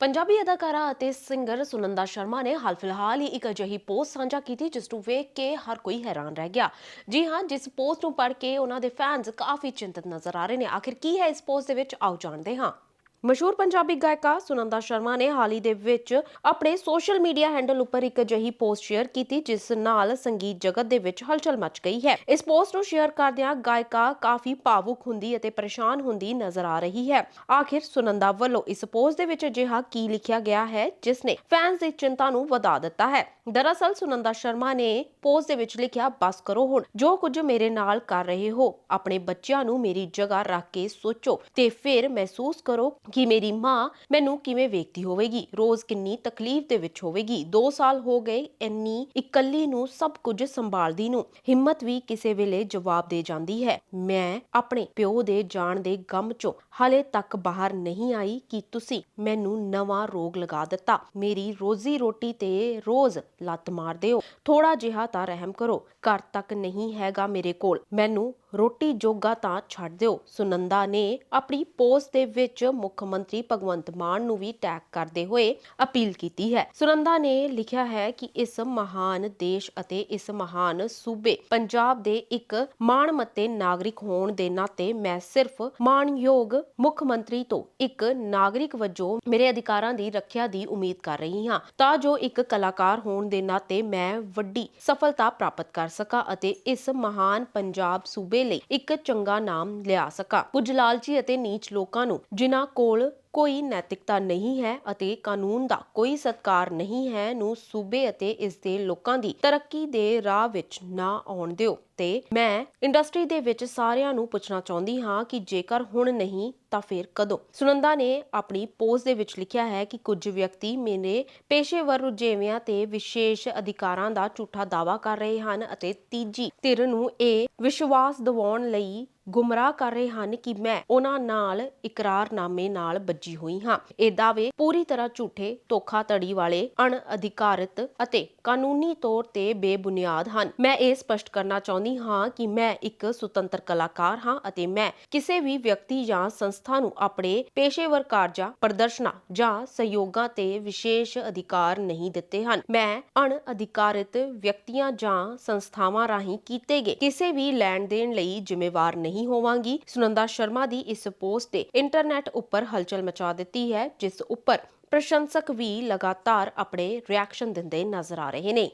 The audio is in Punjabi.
ਪੰਜਾਬੀ ਅਦਾਕਾਰਾ ਅਤੇ ਸਿੰਗਰ ਸੁਨੰਦਾ ਸ਼ਰਮਾ ਨੇ ਹਾਲ ਫਿਲਹਾਲ ਹੀ ਇੱਕ ਅਜਿਹੀ ਪੋਸਟ ਸਾਂਝਾ ਕੀਤੀ, ਜਿਸ ਨੂੰ ਵੇਖ ਕੇ ਹਰ ਕੋਈ ਹੈਰਾਨ ਰਹਿ ਗਿਆ। ਜੀ ਹਾਂ, ਜਿਸ ਪੋਸਟ ਨੂੰ ਪੜ੍ਹ ਕੇ ਉਹਨਾਂ ਦੇ ਫੈਨਸ ਕਾਫੀ ਚਿੰਤਤ ਨਜ਼ਰ ਆ ਰਹੇ ਨੇ। ਆਖਿਰ ਕੀ ਹੈ ਇਸ ਪੋਸਟ ਦੇ ਵਿੱਚ? ਆਓ ਜਾਣਦੇ ਹਾਂ। ਮਸ਼ਹੂਰ ਪੰਜਾਬੀ ਗਾਇਕਾ ਸੁਨੰਦਾ ਸ਼ਰਮਾ ਨੇ ਹਾਲੀ ਦੇ ਵਿੱਚ ਆਪਣੇ ਸੋਸ਼ਲ ਮੀਡੀਆ ਹੈਂਡਲ ਉੱਪਰ ਇੱਕ ਅਜਿਹੀ ਪੋਸਟ ਸ਼ੇਅਰ ਕੀਤੀ, ਜਿਸ ਨਾਲ ਸੰਗੀਤ ਜਗਤ ਦੇ ਵਿੱਚ ਹਲਚਲ ਮਚ ਗਈ ਹੈ। ਇਸ ਪੋਸਟ ਨੂੰ ਸ਼ੇਅਰ ਕਰਦਿਆਂ ਗਾਇਕਾ ਕਾਫੀ ਭਾਵੁਕ ਹੁੰਦੀ ਅਤੇ ਪਰੇਸ਼ਾਨ ਹੁੰਦੀ ਨਜ਼ਰ ਆ ਰਹੀ ਹੈ। ਆਖਿਰ ਸੁਨੰਦਾ ਵੱਲੋਂ ਇਸ ਪੋਸਟ ਦੇ ਵਿੱਚ ਅਜਿਹਾ ਕੀ ਲਿਖਿਆ ਗਿਆ ਹੈ, ਜਿਸ ਨੇ ਫੈਨਸ ਦੀ ਚਿੰਤਾ ਨੂੰ ਵਧਾ ਦਿੱਤਾ ਹੈ। ਦਰਅਸਲ ਸੁਨੰਦਾ ਸ਼ਰਮਾ ਨੇ ਪੋਸਟ ਦੇ ਵਿੱਚ ਲਿਖਿਆ, ਬਸ ਕਰੋ ਹੁਣ, ਜੋ ਕੁਝ ਮੇਰੇ ਨਾਲ ਕਰ ਰਹੇ ਹੋ, ਆਪਣੇ ਬੱਚਿਆਂ ਨੂੰ ਮੇਰੀ ਜਗ੍ਹਾ ਰੱਖ ਕੇ ਸੋਚੋ ਤੇ ਫਿਰ ਮਹਿਸੂਸ ਕਰੋ ਕਿ ਮੇਰੀ ਮਾਂ ਮੈਨੂੰ ਕਿਵੇਂ ਵੇਖਦੀ ਹੋਵੇਗੀ? ਰੋਜ਼ ਕਿੰਨੀ ਤਕਲੀਫ ਦੇ ਵਿੱਚ ਹੋਵੇਗੀ? 2 ਸਾਲ ਹੋ ਗਏ ਇੰਨੀ ਇਕੱਲੀ ਨੂੰ, ਸਭ ਕੁਝ ਸੰਭਾਲਦੀ ਨੂੰ। ਹਿੰਮਤ ਵੀ ਕਿਸੇ ਵੇਲੇ ਜਵਾਬ ਦੇ ਜਾਂਦੀ ਹੈ। ਮੈਂ ਆਪਣੇ ਪਿਓ ਦੇ ਜਾਣ ਦੇ ਗਮ ਚੋਂ ਹਾਲੇ ਤੱਕ ਬਾਹਰ ਨਹੀਂ ਆਈ ਕਿ ਤੁਸੀਂ ਮੈਨੂੰ ਨਵਾਂ ਰੋਗ ਲਗਾ ਦਿੱਤਾ। ਮੇਰੀ ਰੋਜ਼ੀ ਰੋਟੀ ਤੇ ਰੋਜ਼ ਲੱਤ ਮਾਰਦੇ ਹੋ ਥੋੜਾ ਜਿਹਾ ਤਾਂ ਰਹਿਮ ਕਰੋ। ਘਰ ਤੱਕ ਨਹੀਂ ਹੈਗਾ ਮੇਰੇ ਕੋਲ। ਮੈਨੂੰ ਰੋਟੀ ਜੋਗਾ ਤਾਂ ਛੱਡ ਦਿਓ। ਸੁਨੰਦਾ ਨੇ ਆਪਣੀ ਪੋਸਟ ਦੇ ਵਿੱਚ ਮੁੱਖ ਮੰਤਰੀ ਭਗਵੰਤ ਮਾਨ ਨੂੰ ਵੀ ਟੈਗ ਕਰਦੇ ਹੋਏ ਅਪੀਲ ਕੀਤੀ ਹੈ। ਸੁਨੰਦਾ ਨੇ ਲਿਖਿਆ ਹੈ ਕਿ ਇਸ ਮਹਾਨ ਦੇਸ਼ ਅਤੇ ਇਸ ਮਹਾਨ ਸੂਬੇ ਪੰਜਾਬ ਦੇ ਇੱਕ ਮਾਣਮੱਤੇ ਨਾਗਰਿਕ ਹੋਣ ਦੇ ਨਾਤੇ ਮੈਂ ਸਿਰਫ ਮਾਣਯੋਗ ਮੁੱਖ ਮੰਤਰੀ ਤੋਂ ਇੱਕ ਨਾਗਰਿਕ ਵਜੋਂ ਮੇਰੇ ਅਧਿਕਾਰਾਂ ਦੀ ਰੱਖਿਆ ਦੀ ਉਮੀਦ ਕਰ ਰਹੀ ਹਾਂ। ਤਾਂ ਜੋ ਇੱਕ ਕਲਾਕਾਰ ਹੋਣ ਦੇ ਨਾਤੇ ਮੈਂ ਵੱਡੀ ਸਫਲਤਾ ਪ੍ਰਾਪਤ ਕਰ ਸਕਾਂ ਅਤੇ ਇਸ ਮਹਾਨ ਪੰਜਾਬ ਸੂਬੇ ਲਈ ਇੱਕ ਚੰਗਾ ਨਾਮ ਲਿਆ ਸਕਾ। ਕੁਝ ਲਾਲਚੀ ਅਤੇ ਨੀਚ ਲੋਕਾਂ ਨੂੰ ਜਿਨ੍ਹਾਂ ਕੋਲ ਕੋਈ ਨੈਤਿਕਤਾ ਨਹੀਂ ਹੈ ਅਤੇ ਕਾਨੂੰਨ ਦਾ ਕੋਈ ਸਤਕਾਰ ਨਹੀਂ ਹੈ ਨੂੰ ਸੂਬੇ ਅਤੇ ਇਸ ਦੇ ਲੋਕਾਂ ਦੀ ਤਰੱਕੀ ਦੇ ਰਾਹ ਵਿੱਚ ਨਾ ਆਉਣ ਦਿਓ। ਤੇ ਮੈਂ ਇੰਡਸਟਰੀ ਦੇ ਵਿੱਚ ਸਾਰਿਆਂ ਨੂੰ ਪੁੱਛਣਾ ਚਾਹੁੰਦੀ ਹਾਂ ਕਿ ਜੇਕਰ ਹੁਣ ਨਹੀਂ, ਤਾਂ ਫਿਰ ਕਦੋਂ? ਸੁਨੰਦਾ ਨੇ ਆਪਣੀ ਪੋਸਟ ਦੇ ਵਿੱਚ ਲਿਖਿਆ ਹੈ ਕਿ ਕੁਝ ਵਿਅਕਤੀ ਮੇਰੇ ਪੇਸ਼ੇਵਰ ਰੁਝੇਵਿਆਂ ਤੇ ਵਿਸ਼ੇਸ਼ ਅਧਿਕਾਰਾਂ ਦਾ ਝੂਠਾ ਦਾਵਾ ਕਰ ਰਹੇ ਹਨ ਅਤੇ ਤੀਜੀ ਧਿਰ ਨੂੰ ਇਹ ਵਿਸ਼ਵਾਸ ਦਿਵਾਉਣ ਲਈ ਗੁੰਮਰਾਹ ਕਰ ਰਹੇ ਹਨ ਕਿ ਮੈਂ ਉਹਨਾਂ ਨਾਲ ਇਕਰਾਰਨਾਮੇ ਨਾਲ ਬੱਜੀ ਹੋਈ ਹਾਂ। ਇਹ ਦਾਅਵੇ ਪੂਰੀ ਤਰ੍ਹਾਂ ਝੂਠੇ, ਧੋਖਾਧੜੀ ਵਾਲੇ, ਅਣਅਧਿਕਾਰਤ ਅਤੇ ਕਾਨੂੰਨੀ ਤੌਰ ਤੇ ਬੇਬੁਨਿਆਦ ਹਨ। ਮੈਂ ਇਹ ਸਪਸ਼ਟ ਕਰਨਾ ਚਾਹੁੰਦੀ ਹਾਂ ਕਿ ਮੈਂ ਇੱਕ ਸੁਤੰਤਰ ਕਲਾਕਾਰ ਹਾਂ ਅਤੇ ਮੈਂ ਕਿਸੇ ਵੀ ਵਿਅਕਤੀ ਜਾਂ ਸੰਸਥਾ ਨੂੰ ਆਪਣੇ ਪੇਸ਼ੇਵਰ ਕਾਰਜਾਂ, ਪ੍ਰਦਰਸ਼ਨਾਂ ਜਾਂ ਸਹਿਯੋਗਾਂ ਤੇ ਵਿਸ਼ੇਸ਼ ਅਧਿਕਾਰ ਨਹੀਂ ਦਿੱਤੇ ਹਨ। ਮੈਂ ਅਣਅਧਿਕਾਰਿਤ ਵਿਅਕਤੀਆਂ ਜਾਂ ਸੰਸਥਾਵਾਂ ਰਾਹੀਂ ਕੀਤੇ ਗਏ ਕਿਸੇ ਵੀ ਲੈਣ ਦੇਣ ਲਈ ਜ਼ਿੰਮੇਵਾਰ ਨਹੀਂ ਨਹੀਂ ਹੋਵਾਂਗੀ। ਸੁਨੰਦਾ ਸ਼ਰਮਾ ਦੀ ਇਸ ਪੋਸਟ ਤੇ ਇੰਟਰਨੈਟ ਉੱਪਰ ਹਲਚਲ ਮਚਾ ਦਿੱਤੀ ਹੈ, ਜਿਸ ਉੱਪਰ ਪ੍ਰਸ਼ੰਸਕ ਵੀ ਲਗਾਤਾਰ ਆਪਣੇ ਰਿਐਕਸ਼ਨ ਦਿੰਦੇ ਨਜ਼ਰ ਆ ਰਹੇ ਨੇ।